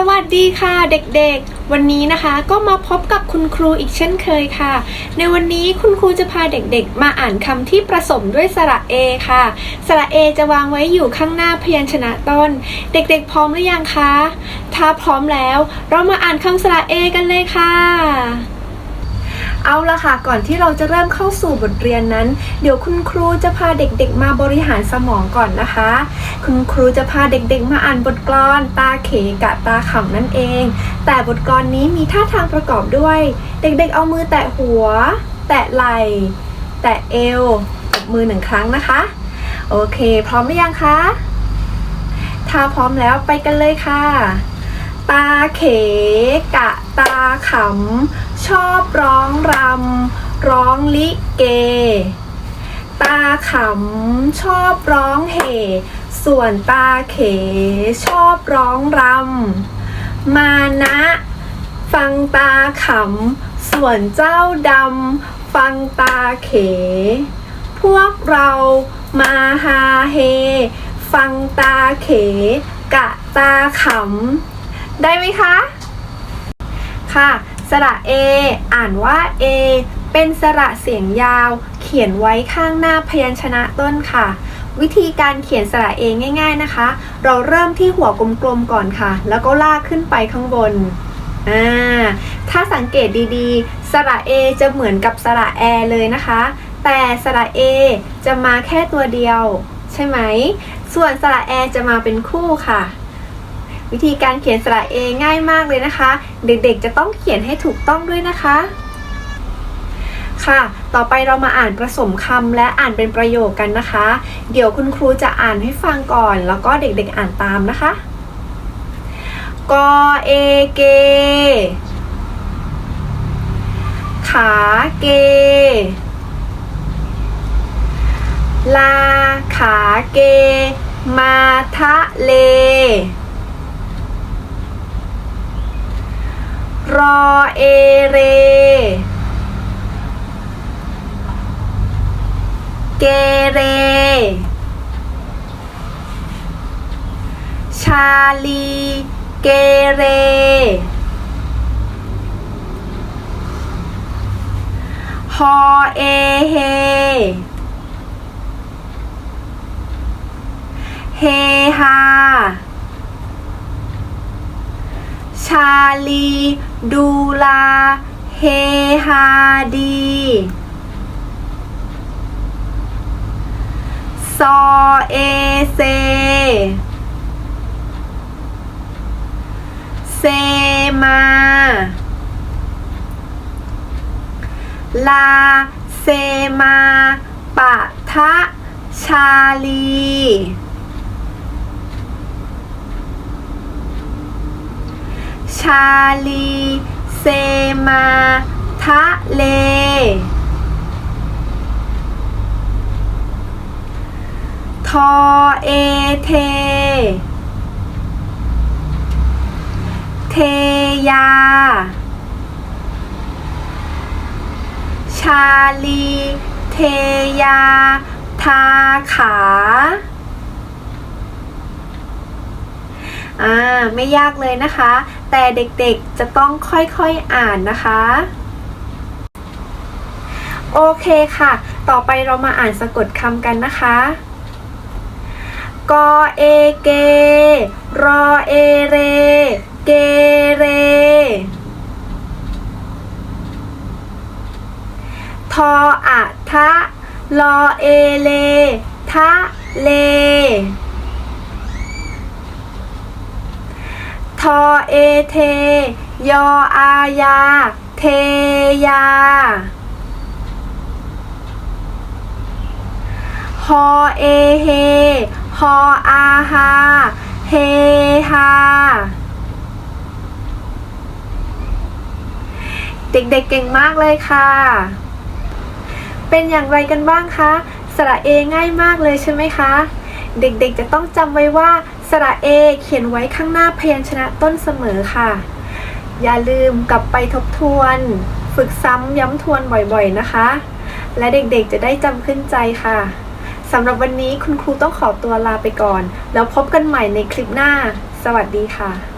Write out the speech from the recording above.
สวัสดีค่ะเด็กๆ วันนี้นะคะก็มาพบกับคุณครูอีกเช่นเคยค่ะ ในวันนี้คุณครูจะพาเด็กๆ มาอ่านคำที่ผสมด้วยสระเอค่ะ สระเอจะวางไว้อยู่ข้างหน้าพยัญชนะต้น เด็กๆ พร้อมหรือยังคะ ถ้าพร้อมแล้ว เรามาอ่านคำสระเอกันเลยค่ะ เอาละค่ะก่อนที่เราจะเริ่มเข้าสู่บทเรียนนั้น เดี๋ยวคุณครูจะพาเด็กๆ มาบริหารสมองก่อนนะคะ คุณครูจะพาเด็กๆ มาอ่านบทกลอน ตาเขกะตาขำนั่นเอง แต่บทกลอนนี้มีท่าทางประกอบด้วย เด็กๆ เอามือแตะหัว แตะไหล่ แตะเอวกับมือหนึ่งครั้งนะคะ โอเค พร้อมหรือยังคะ ถ้าพร้อมแล้วไปกันเลยค่ะ ตาเขกะตาขำ ชอบร้องรำร้องลิเก ตาขำชอบร้องเฮส่วนตาเขชอบร้องรำมานะ ฟังตาขำส่วนเจ้าดำฟังตาเข พวกเรามาฮาเฮ ฟังตาเข กะตาขำได้ไหมคะ ค่ะ สระเออ่านว่าเอเป็นสระเสียงยาว เขียนไว้ข้างหน้าพยัญชนะต้นค่ะ วิธีการเขียนสระเอง่าย ๆนะคะ เราเริ่มที่หัวกลมๆก่อนค่ะ แล้วก็ลากขึ้นไปข้างบนอ่าถ้าสังเกตดีๆ สระเอจะเหมือนกับสระแอเลยนะคะ แต่สระเอจะมาแค่ตัวเดียว ใช่ไหม ส่วนสระแอจะมาเป็นคู่ค่ะ วิธีการเขียนสระเอง่ายมากเลยนะคะ เด็กๆจะต้องเขียนให้ถูกต้องด้วยนะคะ ค่ะ ต่อไปเรามาอ่านผสมคำและอ่านเป็นประโยคกันนะคะ เดี๋ยวคุณครูจะอ่านให้ฟังก่อน แล้วก็เด็กๆอ่านตามนะคะกอเอเก ขาเก ลาขาเก มาทะเล รอเอเร เกเร ชาลี เกเร ฮอเอเฮ เฮฮา ชาลี ดูลา เฮฮาดี ซอเอเซ เซมา ลา เซมา ปะทะ ชาลี ชาลี เซมา ทะเล ทอเอเท เทยา ชาลี เทยา ทาขาอ่า ไม่ยากเลยนะคะ แต่เด็กๆจะต้องค่อยๆอ่านนะคะ โอเคค่ะ ต่อไปเรามาอ่านสะกดคำกันนะคะกอเอเก รอเอเร เกเร ทออะทะ ลอเอเล ทะเล อเอเท ยออายา เทยาฮอเอเฮ ฮออาฮา เฮฮา เด็กๆเก่งมากเลยค่ะ เป็นอย่างไรกันบ้างคะ สระเอง่ายมากเลยใช่ไหมคะ เด็กๆจะต้องจำไว้ว่า สระเอเขียนไว้ข้างหน้าพยัญชนะต้นเสมอค่ะ อย่าลืมกลับไปทบทวน ฝึกซ้ำย้ำทวนบ่อยๆนะคะ และเด็กๆจะได้จำขึ้นใจค่ะสำหรับวันนี้คุณครูต้องขอตัวลาไปก่อน แล้วพบกันใหม่ในคลิปหน้า สวัสดีค่ะ